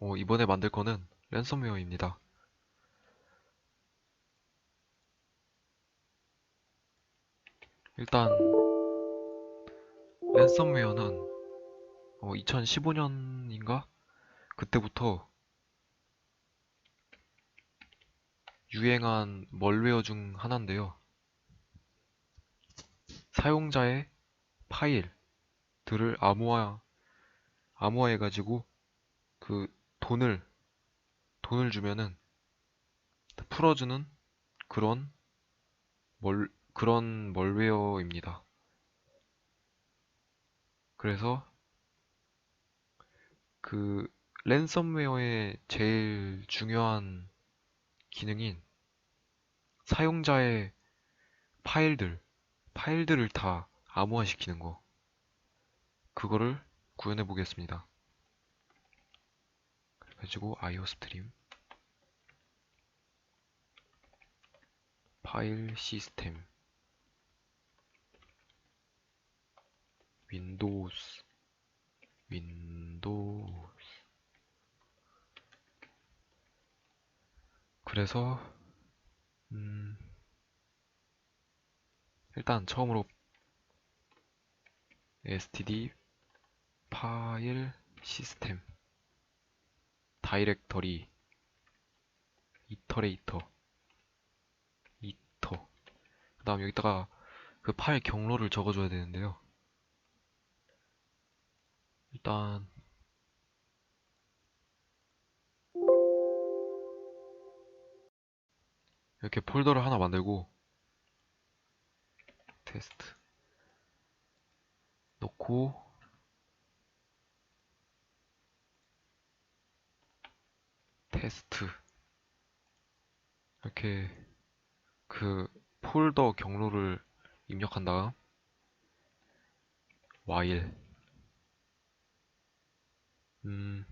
어, 이번에 만들 거는 랜섬웨어입니다. 일단 랜섬웨어는 2015년인가 그때부터 유행한 멀웨어 중 하나인데요. 사용자의 파일들을 암호화 암호화해가지고 그 돈을 돈을 주면은 풀어주는 그런 멀 그런 멀웨어입니다. 그래서 그 랜섬웨어의 제일 중요한 기능인 사용자의 파일들, 파일들을 다 암호화시키는 거. 그거를 구현해 보겠습니다. 그래가지고 IO 스트림. 파일 시스템. 윈도우스 윈도우스 그래서 음 일단 처음으로 std 파일 시스템 다이렉터리. 이터레이터. 이터. 그 다음 여기다가 그 파일 경로를 적어줘야 되는데요. 일단. 이렇게 폴더를 하나 만들고. 테스트. 놓고 테스트. 이렇게 그 폴더 경로를 입력한 다음 while. 음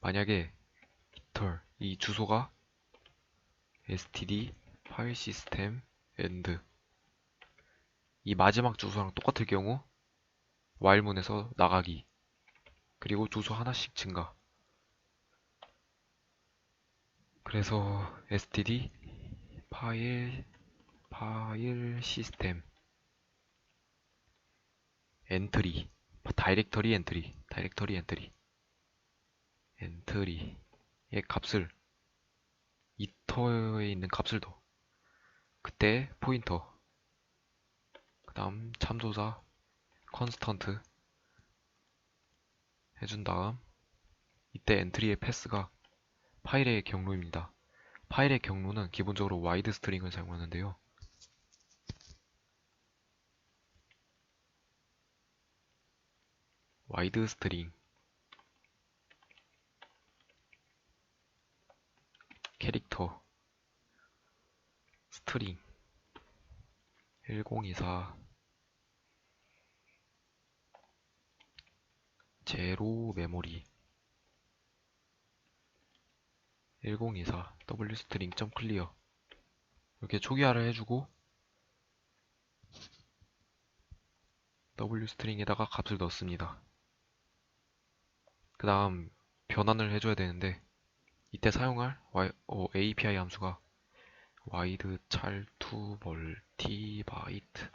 만약에 깃털 이 주소가 std 파일 시스템 end 이 마지막 주소랑 똑같을 경우 while문에서 나가기. 그리고 주소 하나씩 증가 그래서 std 파일 파일 시스템. 엔트리 다이렉터리 엔트리 다이렉터리 엔트리. 엔트리의 값을 이터에 있는 값을 더 그때 포인터. 그 다음 참조사 컨스턴트 해준 다음 이때 엔트리의 패스가 파일의 경로입니다. 파일의 경로는 기본적으로 와이드 스트링을 사용하는데요. 와이드 스트링. 캐릭터. 스트링. 1024 제로 메모리 1024 w 스트링 점 클리어. 이렇게 초기화를 해주고 w 스트링에다가 값을 넣습니다. 그 다음 변환을 해줘야 되는데 이때 사용할 y, 어, API 함수가 wide to multi byte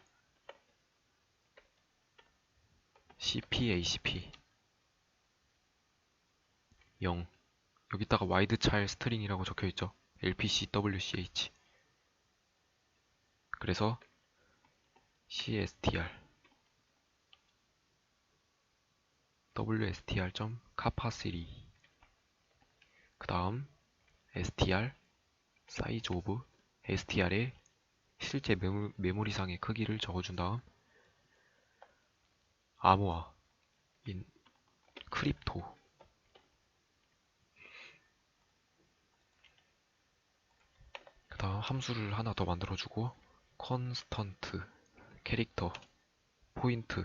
cpacp 0 여기다가 wide char string이라고 적혀있죠 lpcwch 그래서 cstr wstr.capacity 그 다음 str size of str의 실제 메모, 메모리상의 크기를 적어준 다음 암호화 인 크립토 그 다음 함수를 하나 더 만들어주고 constant 캐릭터 포인트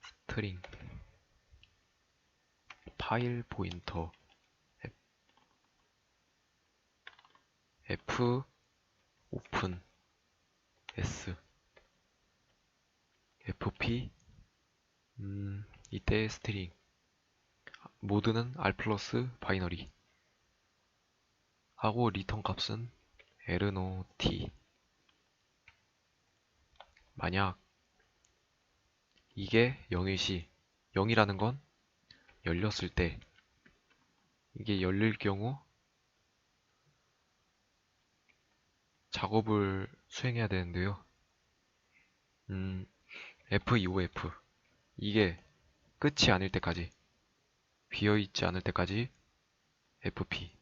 스트링 파일 포인터 f 오픈 s fp 음, 이때 스트링 모드는 R 플러스 바이너리 하고 리턴 값은 LNOT 만약 이게 0일 시 0이라는 건 열렸을 때 이게 열릴 경우 작업을 수행해야 되는데요. 음, F2OF 이게 끝이 아닐 때까지 비어있지 않을 때까지 FP 그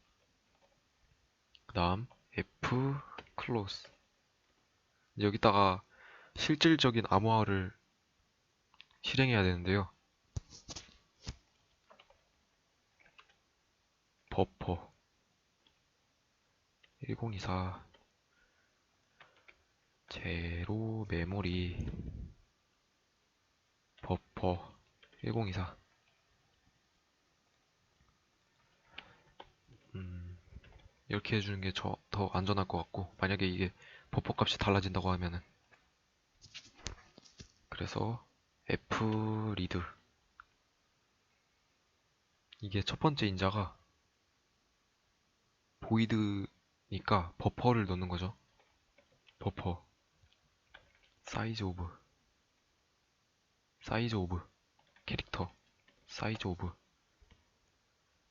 다음 F close 여기다가 실질적인 암호화를 실행해야 되는데요. 버퍼. 1024 제로 메모리. 버퍼. 1024 이렇게 해주는 게더 안전할 것 같고 만약에 이게 버퍼 값이 달라진다고 하면은. 그래서 f 리드. 이게 첫 번째 인자가 보이드니까 버퍼를 넣는 거죠. 버퍼. 사이즈 오브. 사이즈 오브. 캐릭터. 사이즈 오브.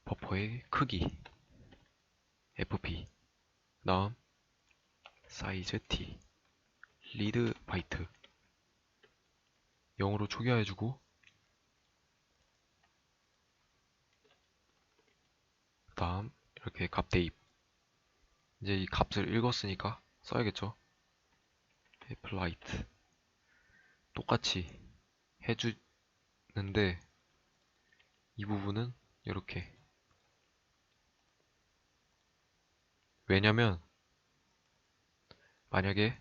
버퍼의 크기 fp 다음 사이즈 t 리드 바이트. 0으로 초기화해주고 그 다음 이렇게 값 대입. 이제 이 값을 읽었으니까 써야겠죠? Applyte 똑같이 해주는데 이 부분은 이렇게 왜냐면 만약에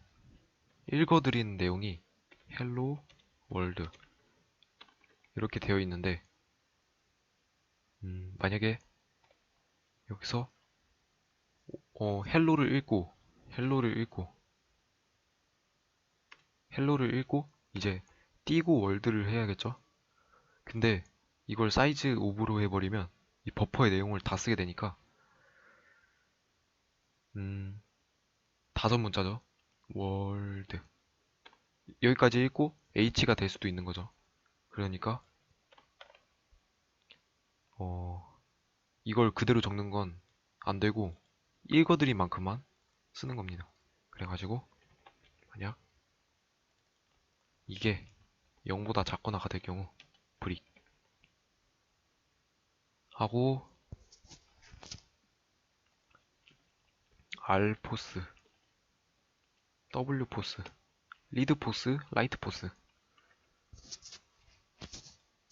읽어드린 내용이 hello world 이렇게 되어 있는데 음, 만약에 여기서 어, 헬로를 읽고 헬로를 읽고 헬로를 읽고 이제 띄고 월드를 해야겠죠? 근데 이걸 사이즈 오브로 해버리면 이 버퍼의 내용을 다 쓰게 되니까 음 다섯 문자죠. 월드. 여기까지 읽고 H가 될 수도 있는 거죠. 그러니까 어 이걸 그대로 적는 건 안 되고 읽어드린 만큼만 쓰는 겁니다. 그래가지고 만약 이게 0보다 작거나 같을 경우 브릭. 하고 R 포스 W 포스 리드 포스 라이트 포스.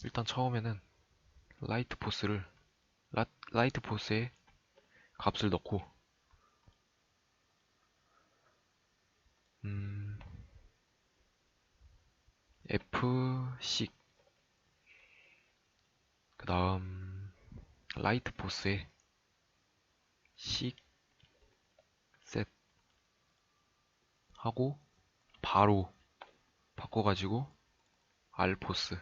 일단 처음에는 라이트 포스를 라, 라이트 포스에 값을 넣고 음, F6 그 다음 라이트 포스에 6 하고 바로 바꿔가지고 R 포스.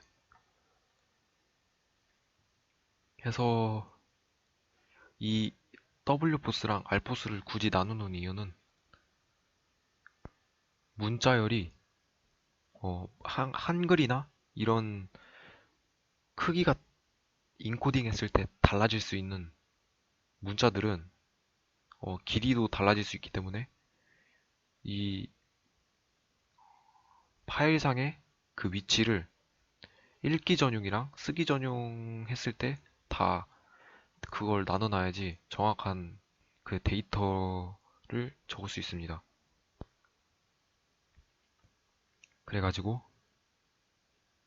해서 이 W 포스랑 R 포스를 굳이 나누는 이유는 문자열이 어, 한, 한글이나 이런 크기가 인코딩 했을 때 달라질 수 있는 문자들은 어, 길이도 달라질 수 있기 때문에 이 파일상의 그 위치를 읽기 전용이랑 쓰기 전용 했을 때 다 그걸 나눠놔야지 정확한 그 데이터를 적을 수 있습니다. 그래가지고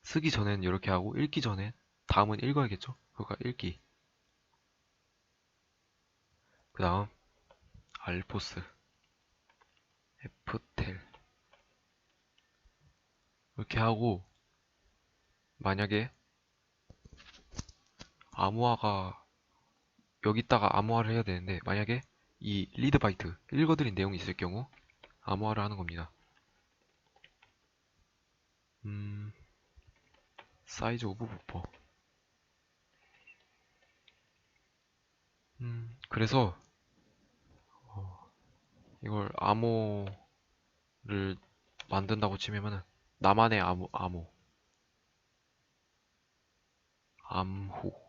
쓰기 전엔 이렇게 하고 읽기 전에 다음은 읽어야겠죠? 그러니까 읽기 그 다음 알포스 ftel 이렇게 하고 만약에 암호화가 여기다가 암호화를 해야 되는데 만약에 이 리드 바이트 읽어드린 내용이 있을 경우 암호화를 하는 겁니다. 음, 사이즈 오브 버퍼 그래서 어, 이걸 암호를 만든다고 치면은 나만의 암호, 암호, 암호.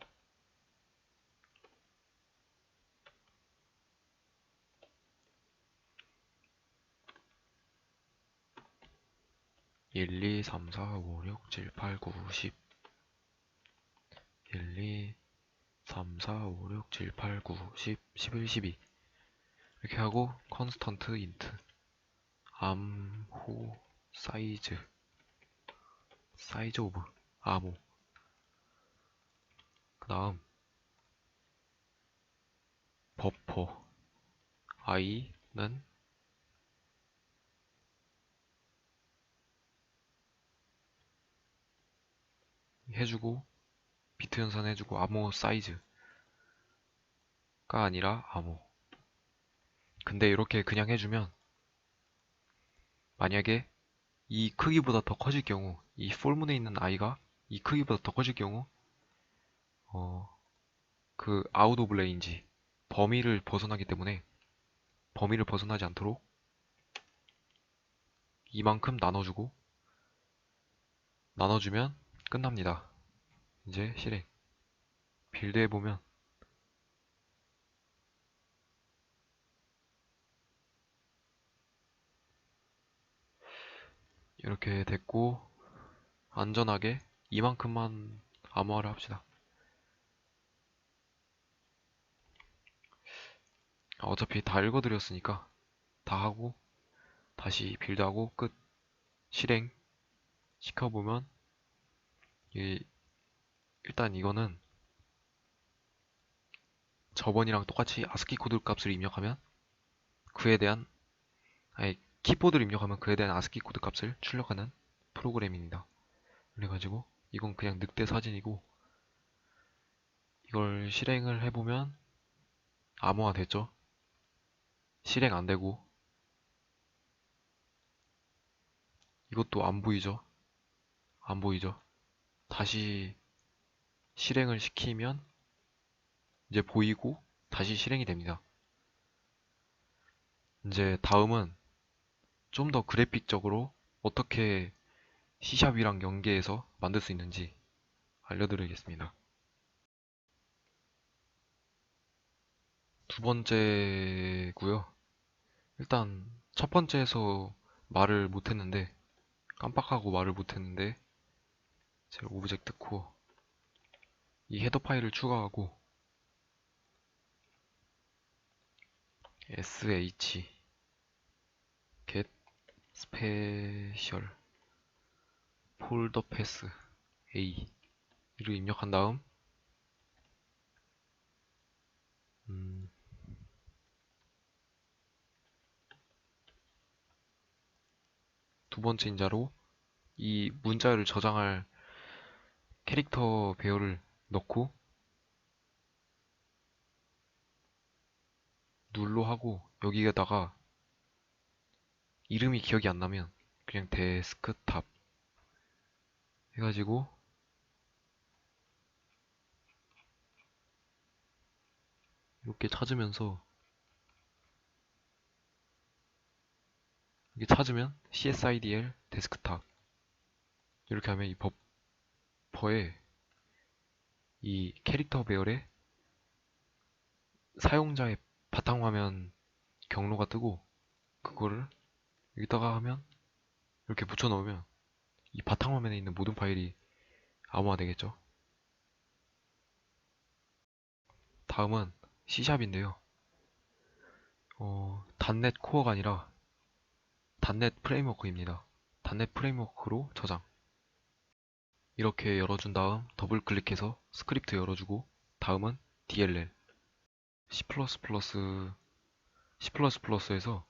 일, 이, 삼, 사, 오, 육, 칠, 팔, 구, 십. 일, 이, 3, 4, 5, 6, 7, 8, 9, 10, 11, 12이 렇게 하고 컨스턴트 인트 암호 사이즈. 사이즈 오브 암호. 그 다음 버퍼. i는 해주고 비트 연산 해주고 암호 사이즈가 아니라 암호 근데 이렇게 그냥 해주면 만약에 이 크기보다 더 커질 경우 이 폴문에 있는 i가 이 크기보다 더 커질 경우 어, 그 아웃 오브 레인지 범위를 벗어나기 때문에 범위를 벗어나지 않도록 이만큼 나눠주고 나눠주면 끝납니다. 이제 실행 빌드 해보면 이렇게 됐고 안전하게 이만큼만 암호화를 합시다. 어차피 다 읽어드렸으니까 다 하고 다시 빌드하고 끝 실행 시켜보면 이 일단 이거는 저번이랑 똑같이 아스키 코드 값을 입력하면 그에 대한 아니 키보드를 입력하면 그에 대한 아스키 코드 값을 출력하는 프로그램입니다. 그래가지고 이건 그냥 늑대 사진이고 이걸 실행을 해보면 암호화 됐죠? 실행 안 되고 이것도 안 보이죠? 안 보이죠? 다시 실행을 시키면 이제 보이고 다시 실행이 됩니다. 이제 다음은 좀 더 그래픽적으로 어떻게 C샵이랑 연계해서 만들 수 있는지 알려드리겠습니다. 두 번째고요. 일단 첫 번째에서 말을 못했는데 깜빡하고 말을 못했는데 제가 오브젝트 코어 이 헤더 파일을 추가하고 sh special folder path a 이를 입력한 다음 음, 두 번째 인자로 이 문자를 저장할 캐릭터 배열을 넣고 눌로 하고 여기에다가 이름이 기억이 안 나면 그냥 데스크탑 해가지고 이렇게 찾으면서 이렇게 찾으면 CSIDL 데스크탑 이렇게 하면 이 버퍼에 이 캐릭터 배열에 사용자의 바탕화면 경로가 뜨고 그거를 여기다가 하면 이렇게 붙여 넣으면 이 바탕화면에 있는 모든 파일이 암호화 되겠죠. 다음은 C샵인데요. 어, 단넷 코어가 아니라 단넷 프레임워크입니다. 단넷 프레임워크로 저장. 이렇게 열어준 다음 더블 클릭해서 스크립트 열어주고 다음은 DLL C++ C++에서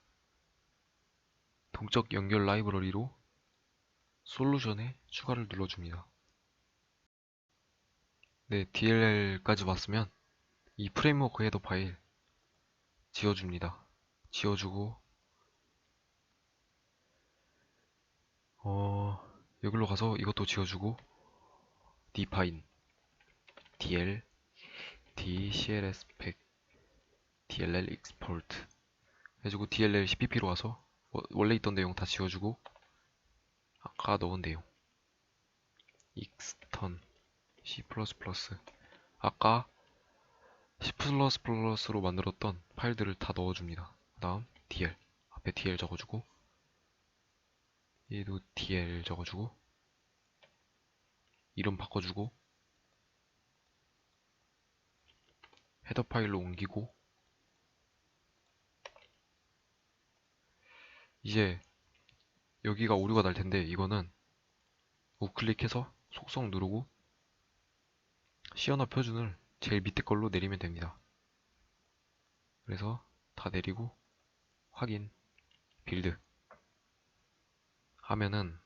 동적 연결 라이브러리로 솔루션에 추가를 눌러줍니다. 네, DLL까지 왔으면 이 프레임워크 헤더 파일 지워줍니다. 지워주고 어 여기로 가서 이것도 지워주고 define dl d cls spec DLL export 해주고 DLL CPP로 워- 원래 있던 내용 다 지워주고 아까 넣은 내용. extern C++ 아까 C++로 만들었던 파일들을 다 넣어줍니다. 그 다음 DL 앞에 DL 적어주고 얘도 DL 적어주고 이름 바꿔주고 헤더 파일로 옮기고 이제 여기가 오류가 날 텐데 이거는 우클릭해서 속성 누르고 시연화 표준을 제일 밑에 걸로 내리면 됩니다. 그래서 다 내리고 확인 빌드 하면은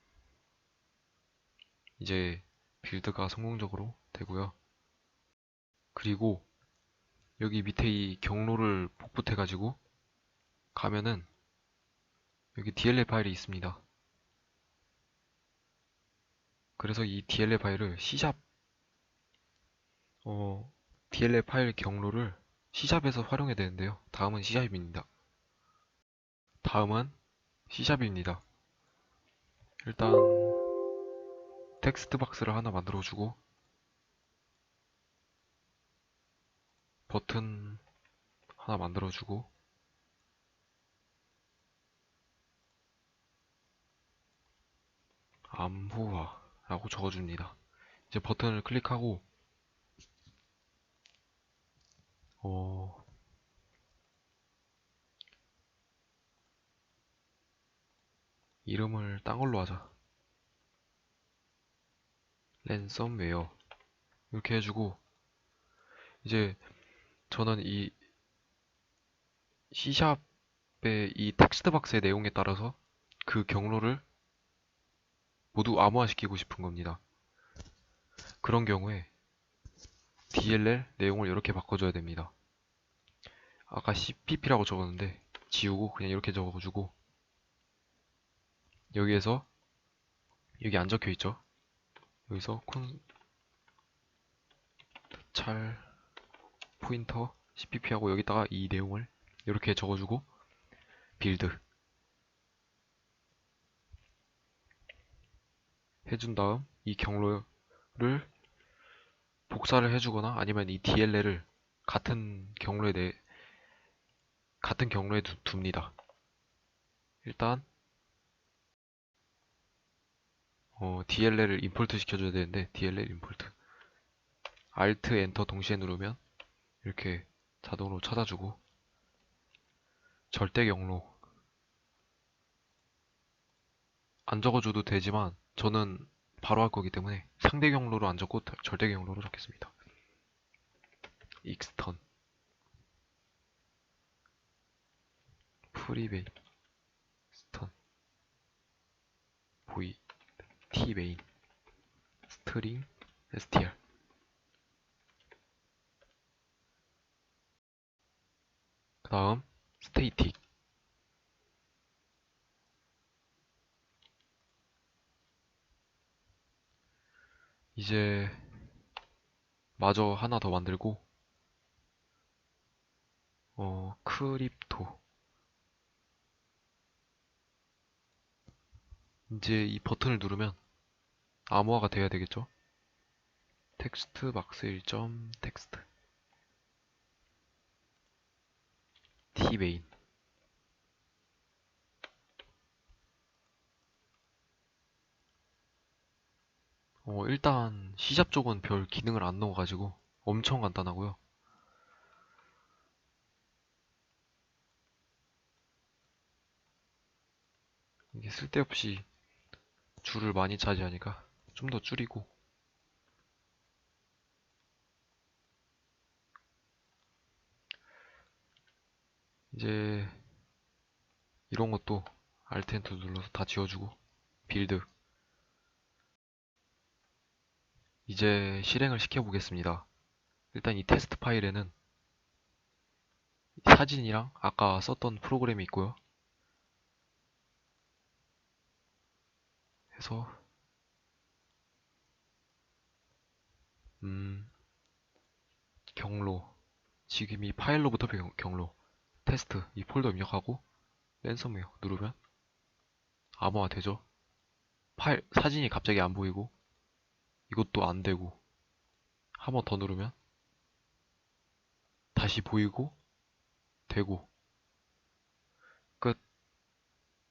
이제 빌드가 성공적으로 되고요. 그리고 여기 밑에 이 경로를 복붙해 가지고 가면은 여기 DLL 파일이 있습니다. 그래서 이 DLL 파일을 C샵 어, DLL 파일 경로를 C샵에서 활용해야 되는데요. 다음은 C샵입니다. 다음은 C샵입니다. 일단 텍스트 박스를 하나 만들어주고 버튼 하나 만들어주고 암호화 라고 적어줍니다. 이제 버튼을 클릭하고 어, 이름을 딴 걸로 하자. 랜섬웨어 이렇게 해주고 이제 저는 이 C샵의 이 텍스트 박스의 내용에 따라서 그 경로를 모두 암호화시키고 싶은 겁니다. 그런 경우에 DLL 내용을 이렇게 바꿔줘야 됩니다. 아까 CPP라고 적었는데 지우고 그냥 이렇게 적어주고 여기에서 여기 안 적혀 있죠? 여기서 콘, 찰, 포인터, CPP 하고 여기다가 이 내용을 이렇게 적어주고 빌드 해준 다음 이 경로를 복사를 해주거나 아니면 이 DLL을 같은 경로에 내 같은 경로에 두, 둡니다. 일단 어, DLL을 임포트 시켜줘야 되는데 DLL 임포트 Alt 엔터 동시에 누르면 이렇게 자동으로 찾아주고 절대 경로 안 적어줘도 되지만 저는 바로 할 거기 때문에 상대 경로로 안 적고 절대 경로로 적겠습니다. 익스턴. 프리베이 스턴. 보이. t메인. 스트링. str 그 다음 스테이틱 이제 마저 하나 더 만들고 어 크립토. 이제 이 버튼을 누르면 암호화가 돼야 되겠죠? 텍스트 박스 1점 텍스트. T메인 어, 일단 C샵 쪽은 별 기능을 안 넣어가지고 엄청 간단하고요. 이게 쓸데없이 줄을 많이 차지하니까 좀 더 줄이고 이제 이런 것도 엔터 눌러서 다 지워주고 빌드 이제 실행을 시켜보겠습니다. 일단 이 테스트 파일에는 사진이랑 아까 썼던 프로그램이 있고요. 해서 음 경로 지금 이 파일로부터 경로 테스트 이 폴더 입력하고 랜섬웨어 누르면 암호화 되죠. 파일 사진이 갑자기 안 보이고 이것도 안 되고 한 번 더 누르면 다시 보이고 되고